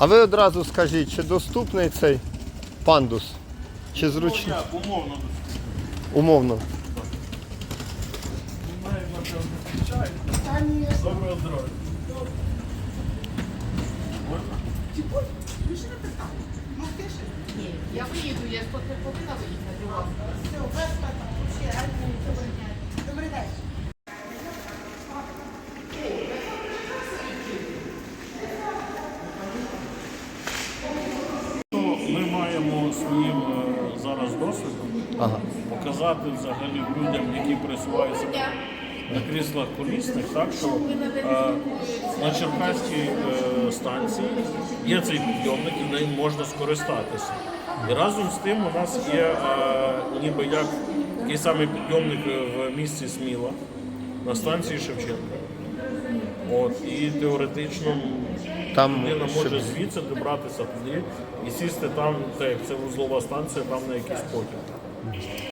А ви одразу скажіть, чи доступний цей пандус? Чи зручний? Ну, як, умовно. Умовно. Доброго здоров'я. Ні, я виїду, я повинна виїхати у вас. Добрий своїм е, зараз досвідом Ага. показати взагалі людям, які пересуваються на кріслах колісних, так що е, на Черкаській е, станції є цей підйомник і ним можна скористатися. І разом з тим у нас є е, ніби як такий самий підйомник в місті Сміла на станції Шевченка. От, і теоретично Там людина щоб- може звідси добратися туди і сісти там, так як це вузлова станція, там на якийсь потяг.